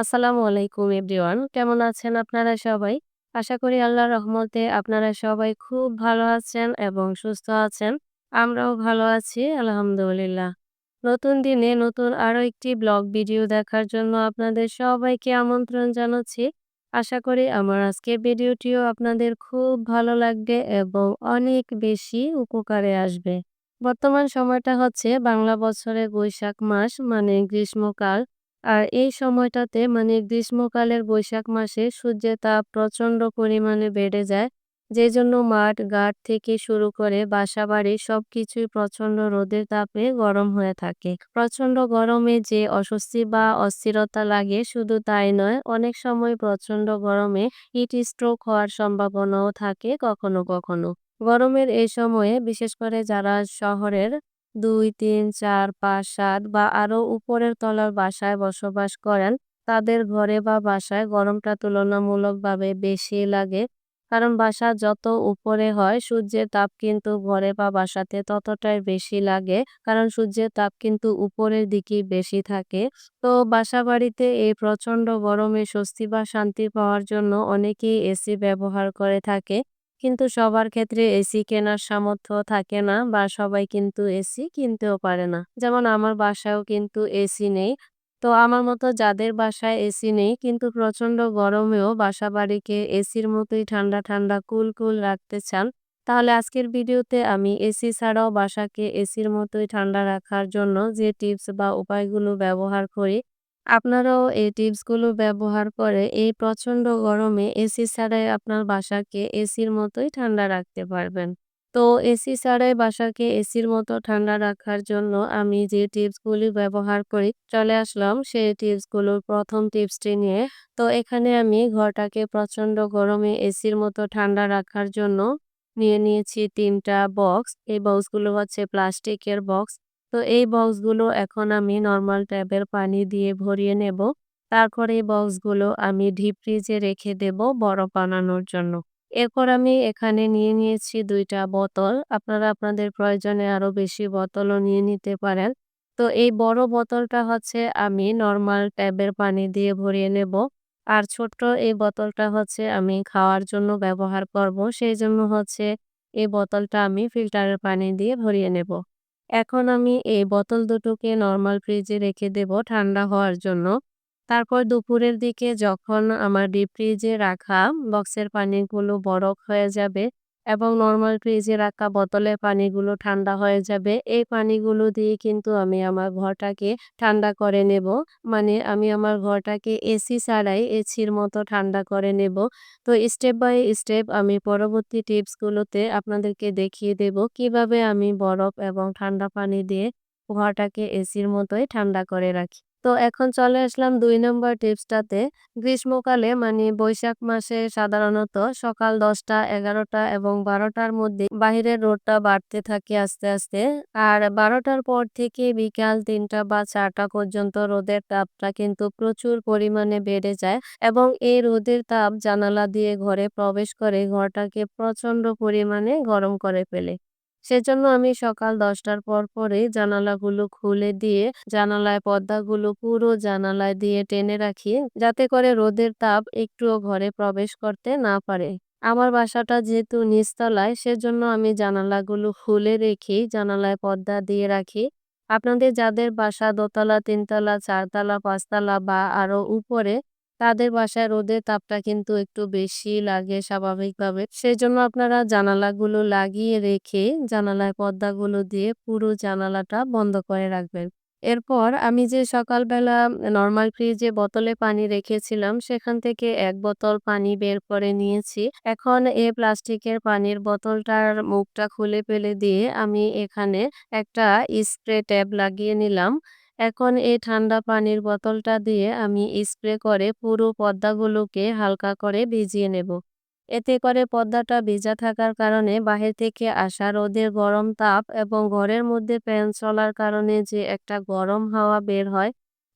আসসালামু আলাইকুম এভরিওয়ান। কেমন আছেন আপনারা সবাই? আশা করি আল্লাহর রহমতে আপনারা সবাই খুব ভালো আছেন এবং সুস্থ আছেন। আমরাও ভালো আছি, আলহামদুলিল্লাহ। নতুন দিনে নতুন আরও একটি ব্লগ ভিডিও দেখার জন্য আপনাদের সবাইকে আমন্ত্রণ জানাচ্ছি। আশা করি আমার আজকের ভিডিওটিও আপনাদের খুব ভালো লাগবে এবং অনেক বেশি উপকারে আসবে। বর্তমান সময়টা হচ্ছে বাংলা বছরের বৈশাখ মাস মানে গ্রীষ্মকাল। আর এই সময়টাতে মানে গ্রীষ্মকালের বৈশাখ মাসে সূর্যের তাপ প্রচণ্ড পরিমাণে বেড়ে যায়, যেজন্য মাঠ, ঘাট থেকে শুরু করে বাসাবাড়ি সবকিছুই প্রচণ্ড রোদের তাপে গরম হয়ে থাকে। প্রচণ্ড গরমে যে অস্বস্তি বা অস্থিরতা লাগে শুধু তাই নয়, অনেক সময় প্রচণ্ড গরমে হিট স্ট্রোক হওয়ার সম্ভাবনাও থাকে কখনো কখনো। গরমের এই সময়ে বিশেষ করে যারা শহরের দুই, তিন, চার, পাঁচ, সাত বা আরও উপরের তলার বাসায় বসবাস করেন। তাদের ঘরে বা বাসায় গরমটা তুলনামূলকভাবে বেশি লাগে কারণ বাসা যত উপরে হয় সূর্যের তাপ কিন্তু ঘরে বা বাসাতে ততটাই বেশি লাগে কারণ সূর্যের তাপ কিন্তু উপরের দিকেই বেশি থাকে। তো বাসা বাড়িতে এই প্রচণ্ড গরমে স্বস্তি বা শান্তি পাওয়ার জন্য অনেকেই এসি ব্যবহার করে থাকে। কিন্তু সবার ক্ষেত্রে এসি কেনার সামর্থ্য থাকে না বা সবাই কিন্তু এসি কিনতেও পারে না। যেমন আমার বাসায়ও কিন্তু এসি নেই। তো আমার মতো যাদের বাসায় এসি নেই কিন্তু প্রচণ্ড গরমেও বাসা বাড়িকে এসির মতোই ঠান্ডা ঠান্ডা, কুল কুল রাখতে চান, তাহলে আজকের ভিডিওতে আমি এসি ছাড়াও বাসাকে এসির মতোই ঠান্ডা রাখার জন্য যে টিপস বা উপায়গুলো ব্যবহার করি আপনারাও এই টিপসগুলো ব্যবহার করে এই প্রচণ্ড গরমে এসি ছাড়াই আপনার বাসাকে এসির মতোই ঠান্ডা রাখতে পারবেন। তো এসি ছাড়াই বাসাকে এসির মতো ঠান্ডা রাখার জন্য আমি যে টিপসগুলি ব্যবহার করি, চলে আসলাম সেই টিপসগুলোর প্রথম টিপসটি নিয়ে। তো এখানে আমি ঘরটাকে প্রচণ্ড গরমে এসির মতো ঠান্ডা রাখার জন্য নিয়ে নিয়েছি তিনটা বক্স। এই বক্সগুলো হচ্ছে প্লাস্টিকের বক্স। তো এই বক্সগুলো এখন আমি নর্মাল ট্যাপের পানি দিয়ে ভরিয়ে নেব। তারপর এই বক্সগুলো আমি ডিপ ফ্রিজে রেখে দেব বরফ বানানোর জন্য। এরপর আমি এখানে নিয়ে নিয়েছি দুইটা বোতল। আপনারা আপনাদের প্রয়োজনে আরও বেশি বোতলও নিয়ে নিতে পারেন। তো এই বড় বোতলটা হচ্ছে আমি নর্মাল ট্যাবের পানি দিয়ে ভরিয়ে নেব। আর ছোট্ট এই বোতলটা হচ্ছে আমি খাওয়ার জন্য ব্যবহার করব। সেই জন্য হচ্ছে এই বোতলটা আমি ফিল্টারের পানি দিয়ে ভরিয়ে নেব। এখন আমি এই বোতল দুটোকে নর্মাল ফ্রিজে রেখে দেব ঠান্ডা হওয়ার জন্য। তারপর দুপুরের দিকে যখন আমার ডিপ ফ্রিজে রাখা বক্সের পানিগুলো বরফ হয়ে যাবে এবং নর্মাল ফ্রিজে রাখা বোতলে পানিগুলো ঠান্ডা হয়ে যাবে। এই পানিগুলো দিয়ে কিন্তু আমি আমার ঘরটাকে ঠান্ডা করে নেব। মানে আমি আমার ঘরটাকে এসি ছাড়াই এসির মতো ঠান্ডা করে নেব। তো স্টেপ বাই স্টেপ আমি পরবর্তী টিপসগুলোতে আপনাদেরকে দেখিয়ে দেব কীভাবে আমি বরফ এবং ঠান্ডা পানি দিয়ে ঘরটাকে এসির মতোই ঠান্ডা করে রাখি। তো এখন চলে আসলাম দুই নম্বর টিপসটাতে। গ্রীষ্মকালে মানে বৈশাখ মাসে সাধারণত সকাল দশটা, এগারোটা এবং বারোটার মধ্যে বাহিরের রোদটা বাড়তে থাকে আস্তে আস্তে। আর বারোটার পর থেকে বিকাল তিনটা বা চারটা পর্যন্ত রোদের তাপটা কিন্তু প্রচুর পরিমাণে বেড়ে যায় এবং এই রোদের তাপ জানালা দিয়ে ঘরে প্রবেশ করে ঘরটাকে প্রচণ্ড পরিমাণে গরম করে ফেলে। সেজন্য আমি সকাল দশটার পর পরেই জানালাগুলো খুলে দিয়ে, জানালায় পর্দাগুলো পুরো জানালায় দিয়ে টেনে রাখি, যাতে করে রোদের তাপ একটুও ঘরে প্রবেশ করতে না পারে। আমার বাসাটা যেহেতু নিচতলায়, সেজন্য আমি জানালাগুলো খুলে রেখে জানালায় পর্দা দিয়ে রাখি। আপনাদের যাদের বাসা দোতলা, তিনতলা, চারতলা, পাঁচতলা বা আরও উপরে তাদের বাসায় রোদের তাপটা কিন্তু একটু বেশি লাগে স্বাভাবিকভাবে। সেজন্য আপনারা জানালাগুলো লাগিয়ে রেখে জানালায় পর্দাগুলো দিয়ে পুরো জানালাটা বন্ধ করে রাখবেন। এরপর আমি যে সকালবেলা নর্মাল ফ্রিজে বোতলে পানি রেখেছিলাম, সেখান থেকে এক বোতল পানি বের করে নিয়েছি। এখন এ প্লাস্টিকের পানির বোতলটার মুখটা খুলে ফেলে দিয়ে আমি এখানে একটা স্প্রে ট্যাব লাগিয়ে নিলাম। এখন এই ঠান্ডা পানির বোতলটা দিয়ে আমি স্প্রে করে পুরো পর্দাগুলোকে হালকা করে ভিজিয়ে নেব। এতে করে পর্দাটা ভিজা থাকার কারণে বাহির থেকে আসা রোদের গরম তাপ এবং ঘরের মধ্যে ফ্যান চলার কারণে যে একটা গরম হাওয়া বের হয়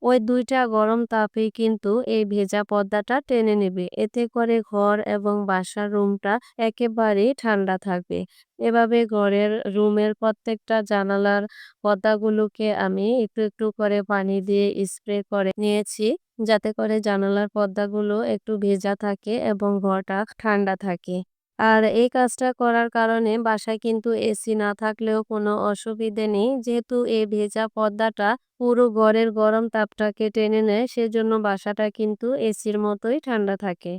ওই দুইটা গরম তাপেই কিন্তু এই ভেজা পর্দাটা টেনে নেবে। এতে করে ঘর এবং বাসার রুমটা একেবারেই ঠান্ডা থাকবে। এভাবে ঘরের রুমের প্রত্যেকটা জানালার পর্দাগুলোকে আমি একটু, একটু করে পানি দিয়ে স্প্রে করে নিয়েছি। যাতে করে জানালার পর্দাগুলো একটু ভেজা থাকে এবং ঘরটা ঠান্ডা থাকে। আর এই কাজটা করার কারণে বাসায় কিন্তু এসি না থাকলেও কোনো অসুবিধে নেই। যেহেতু এই ভেজা পর্দাটা পুরো ঘরের গরম তাপটাকে টেনে নেয়, সেজন্য বাসাটা কিন্তু এসির মতোই ঠান্ডা থাকে।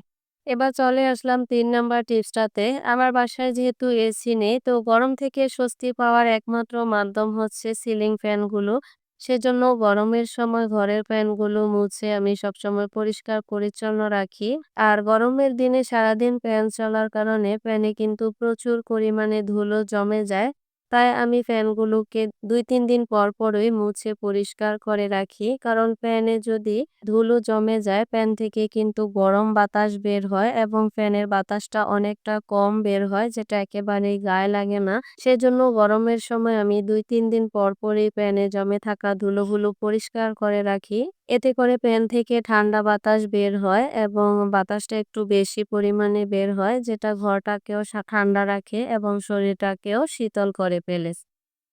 এবার চলে আসলাম তিন নাম্বার টিপসটাতে। আমার বাসায় যেহেতু এসি নেই, তো গরম থেকে স্বস্তি পাওয়ার একমাত্র মাধ্যম হচ্ছে সিলিং ফ্যানগুলো। সেজন্য গরমের সময় ঘরের ফ্যানগুলো মুছে আমি সবসময় পরিষ্কার পরিচ্ছন্ন রাখি। আর গরমের দিনে সারাদিন ফ্যান চলার কারণে ফ্যানে কিন্তু প্রচুর পরিমাণে ধুলো জমে যায়। তাই আমি ফ্যানগুলোকে ২-৩ দিন পর পরই মুছে পরিষ্কার করে রাখি। কারণ ফ্যানে যদি ধুলো জমে যায়, ফ্যান থেকে কিন্তু গরম বাতাস বের হয় এবং ফ্যানের বাতাসটা অনেকটা কম বের হয়, যেটা একেবারেই গায়ে লাগে না। সেজন্য গরমের সময় আমি ২-৩ দিন পর পরই ফ্যানে জমে থাকা ধুলোগুলো পরিষ্কার করে রাখি। এতে করে প্যান থেকে ঠান্ডা বাতাস বের হয় এবং বাতাসটা একটু বেশি পরিমাণে বের হয়, যেটা ঘরটাকেও ঠান্ডা রাখে এবং শরীরটাকেও শীতল করে ফেলে।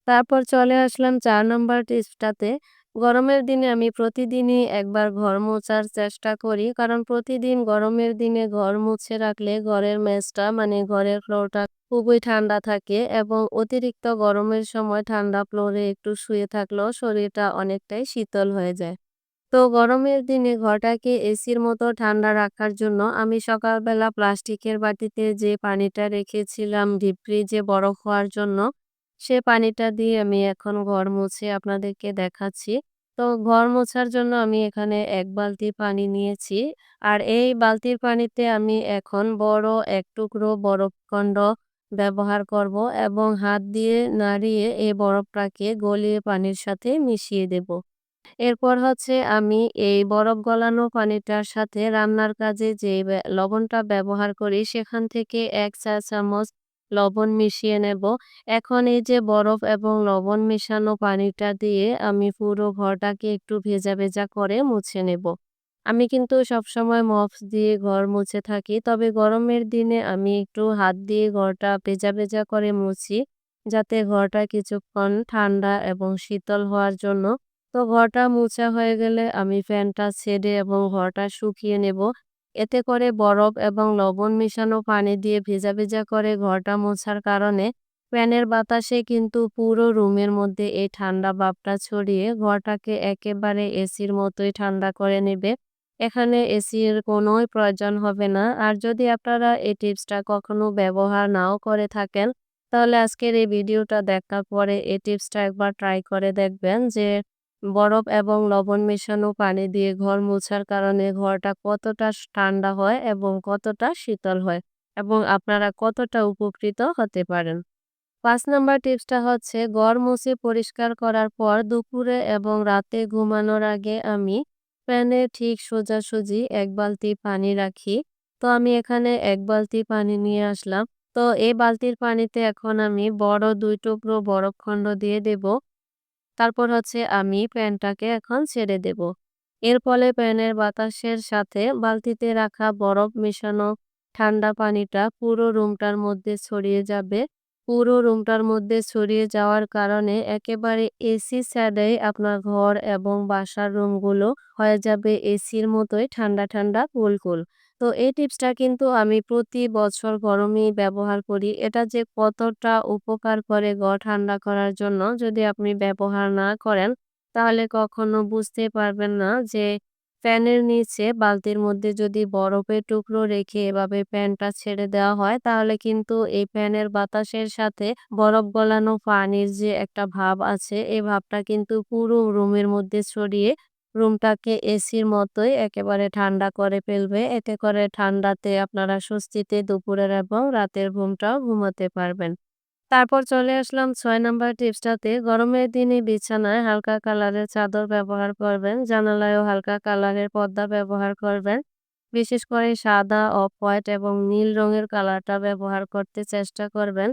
তারপর চলে আসলাম চার নম্বর টিপসটাতে। গরমের দিনে আমি প্রতিদিনই একবার ঘর মোছার চেষ্টা করি। কারণ প্রতিদিন গরমের দিনে ঘর মুছে রাখলে ঘরের মেঝটা মানে ঘরের ফ্লোরটা খুবই ঠান্ডা থাকে এবং অতিরিক্ত গরমের সময় ঠান্ডা ফ্লোরে একটু শুয়ে থাকলেও শরীরটা অনেকটাই শীতল হয়ে যায়। তো গরমের দিনে ঘরটাকে এসির মতো ঠান্ডা রাখার জন্য আমি সকালবেলা প্লাস্টিকের বাটিতে যে পানিটা রেখেছিলাম ডিপ ফ্রিজে বরফ হওয়ার জন্য, সে পানিটা দিয়ে আমি এখন ঘর মুছে আপনাদেরকে দেখাচ্ছি। তো ঘর মোছার জন্য আমি এখানে এক বালতি পানি নিয়েছি। আর এই বালতির পানিতে আমি এখন বড় এক টুকরো বরফখণ্ড ব্যবহার করব এবং হাত দিয়ে নাড়িয়ে এই বরফটাকে গলিয়ে পানির সাথে মিশিয়ে দেব। এরপর হচ্ছে আমি এই বরফ গলানো পানিটার সাথে রান্নার কাজে যে লবণটা ব্যবহার করি সেখান থেকে এক চা চামচ লবণ মিশিয়ে নেব। এখন এই যে বরফ এবং লবণ মেশানো পানিটা দিয়ে আমি পুরো ঘরটাকে একটু ভেজা, ভেজা করে মুছে নেব। আমি কিন্তু সবসময় মপস দিয়ে ঘর মুছে থাকি। তবে গরমের দিনে আমি একটু হাত দিয়ে ঘরটা ভেজা, ভেজা করে মুছি। যাতে ঘরটা কিছুক্ষণ ঠান্ডা এবং শীতল হওয়ার জন্য। তো ঘরটা মুছা হয়ে গেলে আমি ফ্যানটা ছেড়ে এবং ঘরটা শুকিয়ে নেব। এতে করে বরফ এবং লবণ মেশানো পানি দিয়ে ভেজা, ভেজা করে ঘরটা মোছার কারণে ফ্যানের বাতাসে কিন্তু পুরো রুমের মধ্যে এই ঠান্ডা ভাবটা ছড়িয়ে ঘরটাকে একেবারে এসির মতোই ঠান্ডা করে নেবে। এখানে এসির কোনোই প্রয়োজন হবে না। আর যদি আপনারা এই টিপসটা কখনো ব্যবহার নাও করে থাকেন, তাহলে আজকের এই ভিডিওটা দেখার পরে এই টিপসটা একবার ট্রাই করে দেখবেন যে বরফ এবং লবণ মেশানো পানি দিয়ে ঘর মোছার কারণে ঘরটা কতটা ঠান্ডা হয় এবং কতটা শীতল হয় এবং আপনারা কতটা উপকৃত হতে পারেন। পাঁচ নাম্বার টিপসটা হচ্ছে ঘর মুছে পরিষ্কার করার পর দুপুরে এবং রাতে ঘুমানোর আগে আমি প্যানে ঠিক সোজাসুজি এক বালতি পানি রাখি। তো আমি এখানে এক বালতি পানি নিয়ে আসলাম। তো এই বালতির পানিতে এখন আমি বড় দুই টুকরো বরফখণ্ড দিয়ে দেব। তারপর হচ্ছে আমি ফ্যানটাকে এখন ছেড়ে দেব। এর ফলে ফ্যানের বাতাসের সাথে বালতিতে রাখা বরফ মেশানো ঠান্ডা পানিটা পুরো রুমটার মধ্যে ছড়িয়ে যাবে। পুরো রুমটার মধ্যে ছড়িয়ে যাওয়ার কারণে একেবারে এসি ছাড়াই আপনার ঘর এবং বাসার রুমগুলো হয়ে যাবে এসির মতোই ঠান্ডা, ঠান্ডা কুলকুল। তো এই টিপসটা কিন্তু আমি প্রতি বছর গরমেই ব্যবহার করি। এটা যে কতটা উপকার করে ঘর ঠান্ডা করার জন্য যদি আপনি ব্যবহার না করেন, তাহলে কখনো বুঝতে পারবেন না যে ফ্যানের নিচে বালতির মধ্যে যদি বরফের টুকরো রেখে এভাবে ফ্যানটা ছেড়ে দেওয়া হয় তাহলে কিন্তু এই ফ্যানের বাতাসের সাথে বরফ গলানো পানির যে একটা ভাব আছে এই ভাবটা কিন্তু পুরো রুমের মধ্যে ছড়িয়ে রুমটাকে এসির মতোই একেবারে ঠান্ডা করে ফেলবে। এতে করে ঠান্ডাতে আপনারা স্বস্তিতে দুপুরের এবং রাতের ঘুমটাও ঘুমাতে পারবেন। তারপর চলে আসলাম ৬ নাম্বার টিপসটাতে। গরমের দিনে বিছানায় হালকা কালারের চাদর ব্যবহার করবেন। জানালায়ও হালকা কালারের পর্দা ব্যবহার করবেন। বিশেষ করে সাদা, অফ হোয়াইট এবং নীল রঙের কালারটা ব্যবহার করতে চেষ্টা করবেন।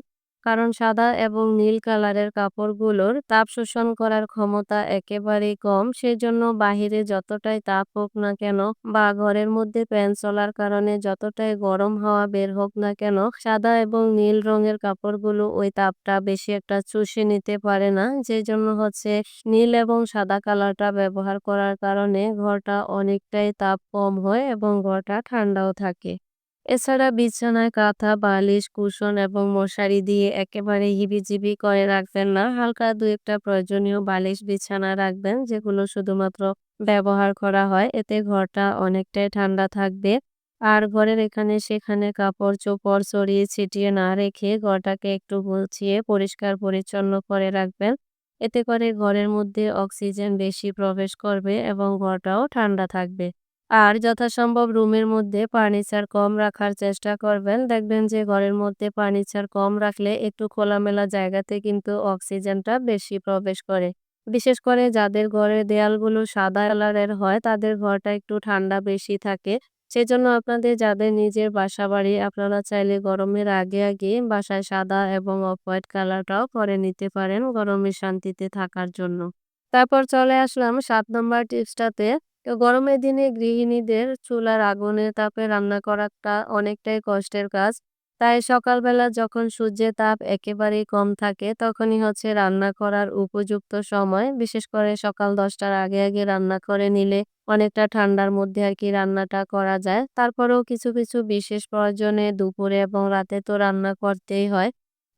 কারণ সাদা এবং নীল কালারের কাপড়গুলোর তাপ শোষণ করার ক্ষমতা একেবারেই কম। সেজন্য বাহিরে যতটাই তাপ হোক না কেন বা ঘরের মধ্যে ফ্যান চলার কারণে যতটাই গরম হাওয়া বের হোক না কেন, সাদা এবং নীল রঙের কাপড়গুলো ওই তাপটা বেশি একটা চুষে নিতে পারে না। যে জন্য হচ্ছে নীল এবং সাদা কালারটা ব্যবহার করার কারণে ঘরটা অনেকটাই তাপ কম হয় এবং ঘরটা ঠান্ডাও থাকে। এছাড়া বিছানায় কাঁথা, বালিশ, কুশন এবং মশারি দিয়ে একেবারে হিবিজিবি করে রাখবেন না। হালকা দু একটা প্রয়োজনীয় বালিশ বিছানা রাখবেন, যেগুলো শুধুমাত্র ব্যবহার করা হয়। এতে ঘরটা অনেকটাই ঠান্ডা থাকবে। আর ঘরের এখানে সেখানে কাপড় চোপড় ছড়িয়ে ছিটিয়ে না রেখে ঘরটাকে একটু গুছিয়ে পরিষ্কার পরিচ্ছন্ন করে রাখবেন। এতে করে ঘরের মধ্যে অক্সিজেন বেশি প্রবেশ করবে এবং ঘরটাও ঠান্ডা থাকবে। আর যথাসম্ভব রুমের মধ্যে ফার্নিচার কম রাখার চেষ্টা করবেন। দেখবেন যে ঘরের মধ্যে ফার্নিচার কম রাখলে একটু খোলামেলা জায়গাতে কিন্তু অক্সিজেনটা বেশি প্রবেশ করে। বিশেষ করে যাদের ঘরের দেয়ালগুলো সাদা কালারের হয়, তাদের ঘরটা একটু ঠান্ডা বেশি থাকে। সেজন্য আপনাদের যাদের নিজের বাসা বাড়ি আপনারা চাইলে গরমের আগে আগে বাসায় সাদা এবং অফ হোয়াইট কালারটাও করে নিতে পারেন গরমের শান্তিতে থাকার জন্য। তারপর চলে আসলাম সাত নম্বর টিপসটাতে তো গরমের দিনে গৃহিণীদের চুলার আগুনের তাপে রান্না করাটা অনেকটাই কষ্টের কাজ। তাই সকালবেলা যখন সূর্যের তাপ একেবারেই কম থাকে, তখনই হচ্ছে রান্না করার উপযুক্ত সময়, বিশেষ করে সকাল দশটার আগে আগে রান্না করে নিলে অনেকটা ঠান্ডার মধ্যে আর কি রান্নাটা করা যায়। তারপরেও কিছু কিছু বিশেষ প্রয়োজনে দুপুরে এবং রাতে তো রান্না করতেই হয়।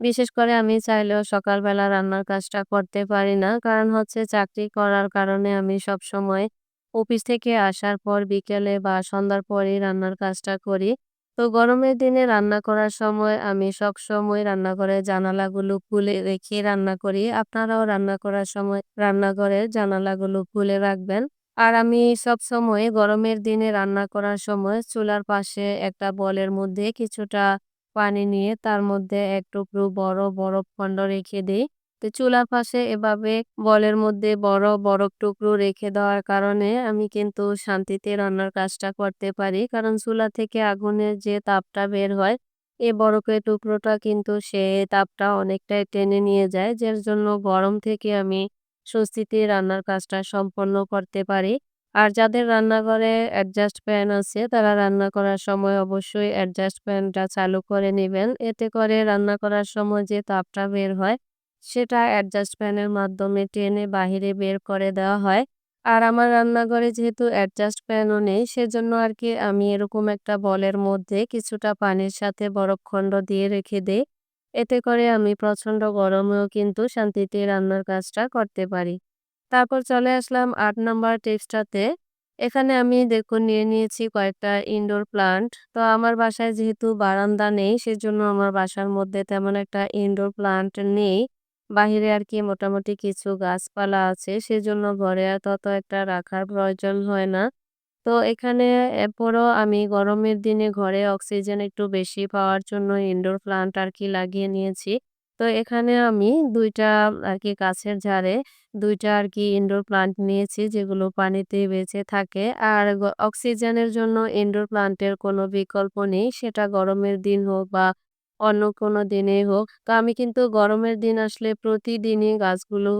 বিশেষ করে আমি চাইলেও সকালবেলা রান্নার কাজটা করতে পারি না, কারণ হচ্ছে চাকরি করার কারণে আমি সব সময় অফিস থেকে আসার পর বিকেলে বা সন্ধ্যার পরেই রান্নার কাজটা করি। তো গরমের দিনে রান্না করার সময় আমি সব সবসময় রান্নাঘরের জানালাগুলো খুলে রেখে রান্না করি। আপনারাও রান্না করার সময় রান্নাঘরের জানালাগুলো খুলে রাখবেন। আর আমি সবসময় গরমের দিনে রান্না করার সময় চুলার পাশে একটা বলের মধ্যে কিছুটা পানি নিয়ে তার মধ্যে এক টুকরো বড় বরফ খণ্ড রেখে দিই। তো চুলার পাশে এভাবে বলের মধ্যে বড় বরফ টুকরো রেখে দেওয়ার কারণে আমি কিন্তু শান্তিতে রান্নার কাজটা করতে পারি। কারণ চুলা থেকে আগুনের যে তাপটা বের হয় এই বরফের টুকরোটা কিন্তু সে তাপটা অনেকটাই টেনে নিয়ে যায়। যার জন্য গরম থেকে আমি স্বস্তিতে রান্নার কাজটা সম্পন্ন করতে পারি। আর যাদের রান্নাঘরে অ্যাডজাস্ট ফ্যান আছে, তারা রান্না করার সময় অবশ্যই অ্যাডজাস্ট ফ্যানটা চালু করে নেবেন। এতে করে রান্না করার সময় যে তাপটা বের হয় সেটা অ্যাডজাস্ট ফ্যানের মাধ্যমে টেনে বাহিরে বের করে দেওয়া হয়। আর আমার রান্নাঘরে যেহেতু অ্যাডজাস্ট ফ্যানও নেই, সেজন্য আর কি আমি এরকম একটা বলের মধ্যে কিছুটা পানির সাথে বরফখণ্ড দিয়ে রেখে দেই। এতে করে আমি প্রচণ্ড গরমেও কিন্তু শান্তিতে রান্নার কাজটা করতে পারি। তারপর চলে আসলাম আট নম্বর টিপসটাতে এখানে আমি দেখুন নিয়ে নিয়েছি কয়েকটা ইনডোর প্লান্ট তো আমার বাসায় যেহেতু বারান্দা নেই, সেজন্য আমার বাসার মধ্যে তেমন একটা ইনডোর প্লান্ট নেই। বাহিরে আর কি মোটামুটি কিছু গাছপালা আছে, সেজন্য ঘরে আর তত একটা রাখার প্রয়োজন হয় না। তো এখানে এরপরও আমি গরমের দিনে ঘরে অক্সিজেন একটু বেশি পাওয়ার জন্য ইনডোর প্লান্ট আর কি লাগিয়ে নিয়েছি। তো এখানে আমি দুইটা আর কি গাছের ঝাড়ে দুইটা আর কি ইনডোর প্লান্ট নিয়েছি, যেগুলো পানিতে বেঁচে থাকে। আর অক্সিজেনের জন্য ইনডোর প্লান্টের কোনো বিকল্প নেই, সেটা গরমের দিন হোক বা অন্য কোনো দিনেই হোক। তো আমি কিন্তু গরমের দিন আসলে প্রতিদিনই গাছগুলো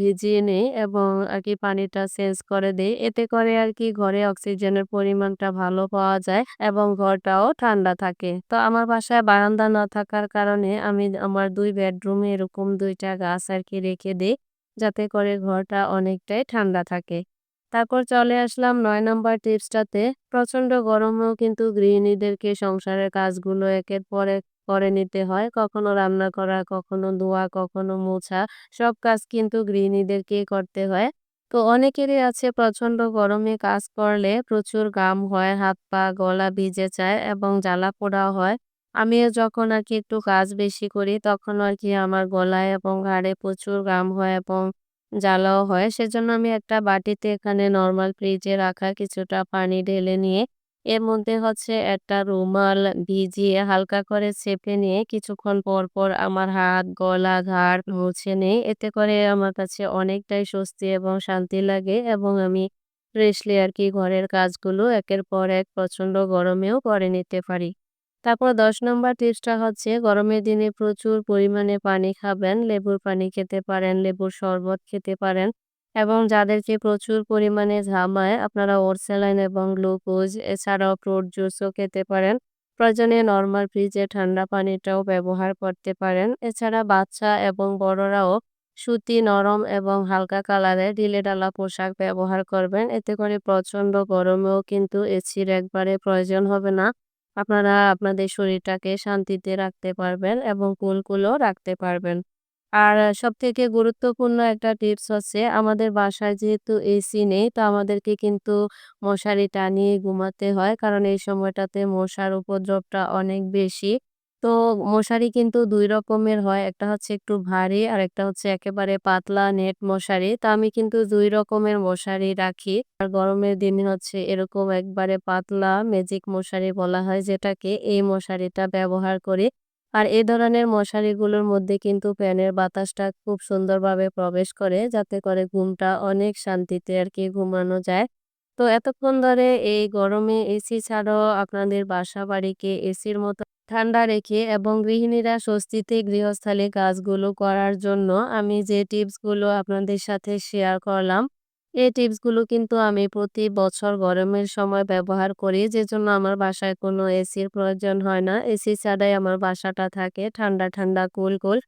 ভিজিয়ে নেই এবং আর কি পানিটা চেঞ্জ করে দেই। এতে করে আর কি ঘরে অক্সিজেনের পরিমাণটা ভালো পাওয়া যায় এবং ঘরটাও ঠান্ডা থাকে। তো আমার বাসায় বারান্দা না থাকার কারণে আমি আমার দুই বেডরুমে এরকম দুইটা গাছ আর কি রেখে দিই, যাতে করে ঘরটা অনেকটাই ঠান্ডা থাকে। তারপর চলে আসলাম নয় নম্বর টিপসটাতে। প্রচণ্ড গরমেও কিন্তু গৃহিণীদেরকে সংসারের কাজগুলো একের পর এক করে নিতে হয়। কখনো রান্না করা, কখনো ধোয়া, কখনো মোছা সব কাজ কিন্তু গৃহিণীদেরকেই করতে হয়। তো অনেকেরই আছে প্রচণ্ড গরমে কাজ করলে প্রচুর ঘাম হয়, হাত-পা, গলা ভিজে যায় এবং জ্বালা-পোড়াও হয়। আমিও যখন আর কি একটু কাজ বেশি করি তখন আর কি আমার গলায় এবং ঘাড়ে প্রচুর ঘাম হয় এবং জ্বালাও হয়। সেজন্য আমি একটা বাটিতে এখানে নর্মাল ফ্রিজে রাখা কিছুটা পানি ঢেলে নিয়ে এর মধ্যে হচ্ছে একটা রুমাল ভিজিয়ে হালকা করে চেপে নিয়ে কিছুক্ষণ পর, পর আমার হাত, গলা, ঘাড় মুছে নেই। এতে করে আমার কাছে অনেকটাই স্বস্তি এবং শান্তি লাগে এবং আমি ফ্রেশলি আর কি ঘরের কাজগুলো একের পর এক প্রচণ্ড গরমেও করে নিতে পারি। তারপর ১০ নম্বর টিপসটা হচ্ছে গরমের দিনে প্রচুর পরিমাণে পানি খাবেন। লেবুর পানি খেতে পারেন, লেবুর শরবত খেতে পারেন এবং যাদেরকে প্রচুর পরিমাণে ঘামায় আপনারা ওটস স্যালাইন এবং গ্লুকোজ এছাড়াও ফ্রুট জুসও খেতে পারেন। প্রয়োজনে নরমাল ফ্রিজে ঠান্ডা পানিটাও ব্যবহার করতে পারেন। এছাড়া বাচ্চা এবং বড়রাও সুতি, নরম এবং হালকা কালারের ঢিলেঢালা পোশাক ব্যবহার করবেন। এতে করে প্রচণ্ড গরমেও কিন্তু এসির একবারে প্রয়োজন হবে না। আপনারা আপনাদের শরীরটাকে শান্তিতে রাখতে পারবেন এবং কুলকুলও রাখতে পারবেন। আর সবথেকে গুরুত্বপূর্ণ একটা টিপস হচ্ছে আমাদের বাসায় যেহেতু এসি নেই তো আমাদেরকে কিন্তু মশারি টানিয়ে ঘুমাতে হয়। কারণ এই সময়টাতে মশার উপদ্রবটা অনেক বেশি। তো মশারি কিন্তু দুই রকমের হয়। একটা হচ্ছে একটু ভারী আর একটা হচ্ছে একেবারে পাতলা নেট মশারি। তো আমি কিন্তু দুই রকমের মশারি রাখি। আর গরমের দিনে হচ্ছে এরকম একবারে পাতলা ম্যাজিক মশারি বলা হয় যেটাকে, এই মশারিটা ব্যবহার করি। আর এ ধরনের মশারিগুলোর মধ্যে কিন্তু ফ্যানের বাতাসটা খুব সুন্দরভাবে প্রবেশ করে যাতে করে ঘুমটা অনেক শান্তিতে আর কি ঘুমানো যায়। তো এতক্ষণ ধরে এই গরমে এসি ছাড়াও আপনাদের বাসা-বাড়িকে এসির মতো ঠান্ডা রেখে এবং গৃহিণীরা স্বস্তিতে গৃহস্থালী কাজগুলো করার জন্য আমি যে টিপসগুলো আপনাদের সাথে শেয়ার করলাম, এই টিপসগুলো কিন্তু আমি প্রতি বছর গরমের সময় ব্যবহার করি। যে জন্য আমার বাসায় কোনো এসির প্রয়োজন হয় না। এসি ছাড়াই আমার বাসাটা থাকে ঠান্ডা, ঠান্ডা, কুল, কুল।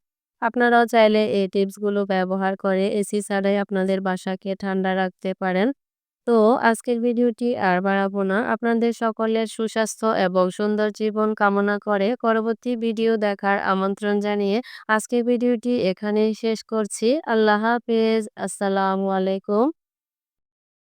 আপনারাও চাইলে এই টিপসগুলো ব্যবহার করে এসি ছাড়াই আপনাদের বাসাকে ঠান্ডা রাখতে পারেন। তো আজকের ভিডিওটি আর বাড়াবো না। আপনাদের সকলের সুস্বাস্থ্য এবং সুন্দর জীবন কামনা করে পরবর্তী ভিডিও দেখার আমন্ত্রণ জানিয়ে আজকের ভিডিওটি এখানেই শেষ করছি। আল্লাহ হাফেজ। আসসালামু আলাইকুম।